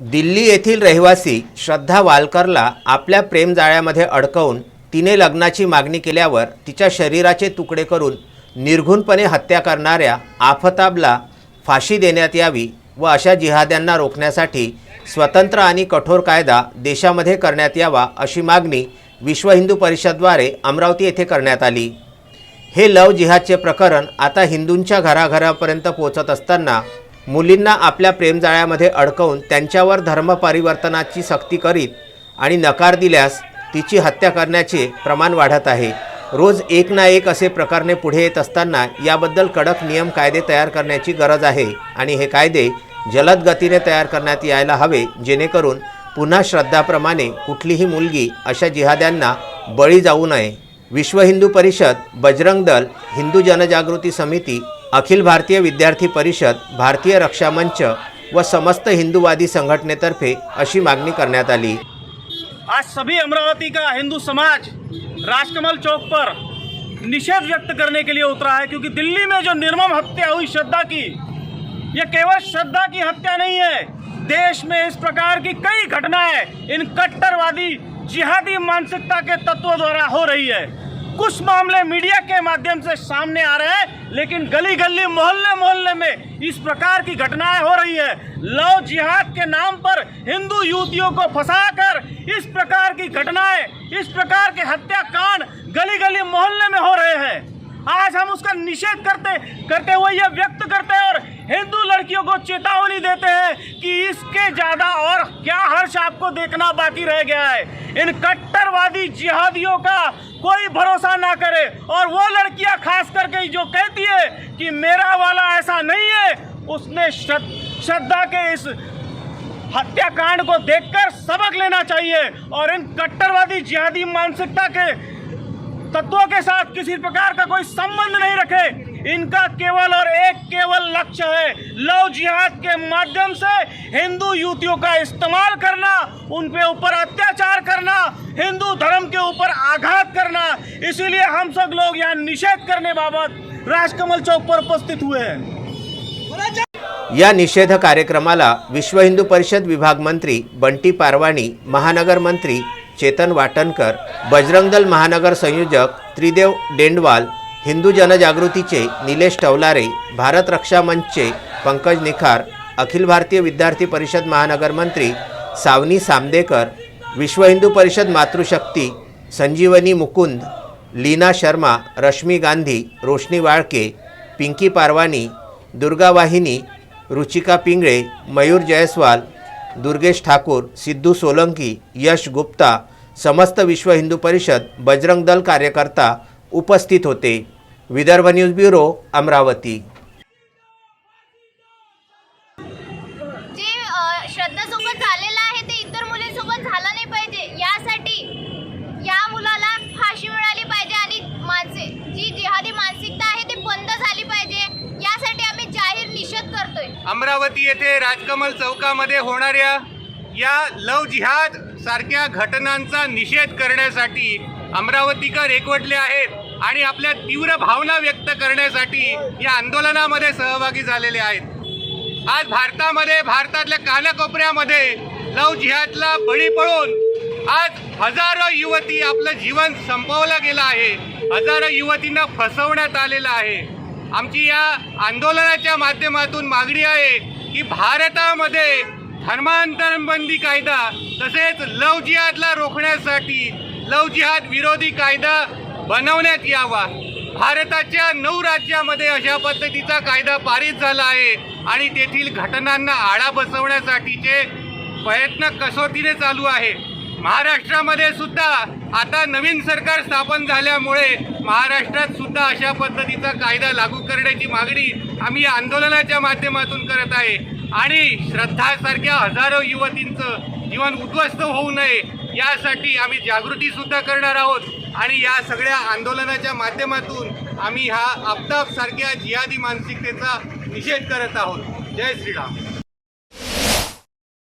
दिल्ली येथील रहिवासी श्रद्धा वालकरला आपल्या प्रेमजाळ्यामध्ये अडकवून तिने लग्नाची मागणी केल्यावर तिच्या शरीराचे तुकडे करून निर्घुणपणे हत्या करणाऱ्या आफताबला फाशी देण्यात यावी व अशा जिहाद्यांना रोखण्यासाठी स्वतंत्र आणि कठोर कायदा देशामध्ये करण्यात यावा अशी मागणी विश्व हिंदू परिषदद्वारे अमरावती येथे करण्यात आली. हे लव जिहादचे प्रकरण आता हिंदूंच्या घराघरापर्यंत पोचत असताना मुलींना आपल्या प्रेमजाळ्यामध्ये अडकवून त्यांच्यावर धर्मपरिवर्तनाची सक्ती करीत आणि नकार दिल्यास तिची हत्या करण्याचे प्रमाण वाढत आहे. रोज एक ना एक असे प्रकरणे पुढे येत असताना याबद्दल कडक नियम कायदे तयार करण्याची गरज आहे आणि हे कायदे जलद गतीने तयार करण्यात यायला हवे जेणेकरून पुन्हा श्रद्धाप्रमाणे कुठलीही मुलगी अशा जिहाद्यांना बळी जाऊ नये. विश्व हिंदू परिषद बजरंग दल हिंदू जनजागृती समिती अखिल भारतीय विद्यार्थी परिषद, भारतीय रक्षा मंच व समस्त हिंदूवादी संघटनेतर्फे अशी मागणी करण्यात आली. आज सभी अमरावती का हिंदू समाज राजकमल चौक पर निषेध व्यक्त करने के लिए उतरा है, क्योंकि दिल्ली में जो निर्मम हत्या हुई श्रद्धा की, ये केवल श्रद्धा की हत्या नहीं है, देश में इस प्रकार की कई घटनाएँ इन कट्टरवादी जिहादी मानसिकता के तत्वों द्वारा हो रही है। कुछ मामले मीडिया के माध्यम से सामने आ रहे हैं, लेकिन गली गली मोहल्ले मोहल्ले में इस प्रकार की घटनाएँ हो रही है। लव जिहाद के नाम पर हिंदू युवतियों को फंसाकर इस प्रकार की घटनाएँ, इस प्रकार के हत्याकांड गली गली मोहल्ले में हो रहे हैं। आज हम उसका निषेध करते करते हुए यह व्यक्त करते हैं और हिंदू लड़कियों को चेतावनी देते हैं कि इसके ज़्यादा और क्या हर्ष आपको देखना बाकी रह गया है। इन कट्टरवादी जिहादियों का कोई भरोसा ना करे। और वो लड़कियाँ खास करके जो कहती है कि मेरा वाला ऐसा नहीं है, उसने श्रद्धा के इस हत्याकांड को देखकर सबक लेना चाहिए। और इन कट्टरवादी जिहादी मानसिकता के तत्वों के साथ किसी प्रकार का कोई संबंध नहीं रखे। इनका केवल और एक केवल लक्ष्य है। लव जिहाद के माध्यम से हिंदू युवतियों का इस्तेमाल करना उन पे ऊपर अत्याचार करना हिंदू धर्म के ऊपर आघात करना इसीलिए हम सब लोग यहाँ निषेध करने बाबत राजकमल चौक पर उपस्थित हुए हैं। या निषेध कार्यक्रमाला विश्व हिंदू परिषद विभाग मंत्री बंटी पारवाणी महानगर मंत्री चेतन वाटणकर बजरंग दल महानगर संयोजक त्रिदेव डेंडवाल हिंदू जनजागृतीचे निलेश टवलारे भारत रक्षा मंचचे पंकज निखार अखिल भारतीय विद्यार्थी परिषद महानगर मंत्री सावनी सामदेकर विश्व हिंदू परिषद मातृशक्ती संजीवनी मुकुंद लीना शर्मा रश्मी गांधी रोशनी वाळके पिंकी पारवानी दुर्गा वाहिनी रुचिका पिंगळे मयूर जयस्वाल दुर्गेश ठाकूर सिद्धू सोलंकी यश गुप्ता समस्त विश्व हिंदू परिषद बजरंग दल कार्यकर्ता उपस्थित होते. Vidarbha news bureau Amravati. जे अ, श्रद्धासोबत झालेलं आहे ते इतर मुलींसोबत झालं नाही पाहिजे. यासाठी या मुलाला फाशी मिळाली पाहिजे आणि माणसे जी जिहादी मानसिकता आहे ती बंद झाली पाहिजे. यासाठी आम्ही जाहीर निषेध करतोय. अमरावती येथे राजकमल चौकामध्ये होणाऱ्या या लव जिहाद सारख्या घटनांचा निषेध करण्यासाठी अमरावतीकर एकवटले आहेत आणि आपल्या तीव्र भावना व्यक्त करण्यासाठी या आंदोलनामध्ये सहभागी झालेले आहेत. आज भारतामध्ये भारतातल्या कानाकोपऱ्यामध्ये लव जिहादला बळी पडून आज हजारो युवती आपलं जीवन संपवलं गेलं आहे. हजारो युवतींना फसवण्यात आलेलं आहे. आमची या आंदोलनाच्या माध्यमातून मागणी आहे की भारतामध्ये धर्मांतरबंदी कायदा तसेच लव जिहादला रोखण्यासाठी लव जिहाद विरोधी कायदा बनवण्यात यावा. भारताच्या नऊ राज्यामध्ये अशा पद्धतीचा कायदा पारित झाला आहे आणि तेथील घटनांना आळा बसवण्यासाठीचे प्रयत्न कसोटीने चालू आहे. महाराष्ट्रामध्ये सुद्धा आता नवीन सरकार स्थापन झाल्यामुळे महाराष्ट्रात सुद्धा अशा पद्धतीचा कायदा लागू करण्याची मागणी आम्ही आंदोलनाच्या माध्यमातून करत आहे. आणि श्रद्धासारख्या हजारो युवतींचं जीवन उद्ध्वस्त होऊ नये यासाठी आम्ही जागृती सुद्धा करणार आहोत. आणि या सगळ्या आंदोलनाच्या माध्यमातून आम्ही ह्या आफताब जियादी जिहादी मानसिकतेचा निषेध करत आहोत. जय श्रीराम.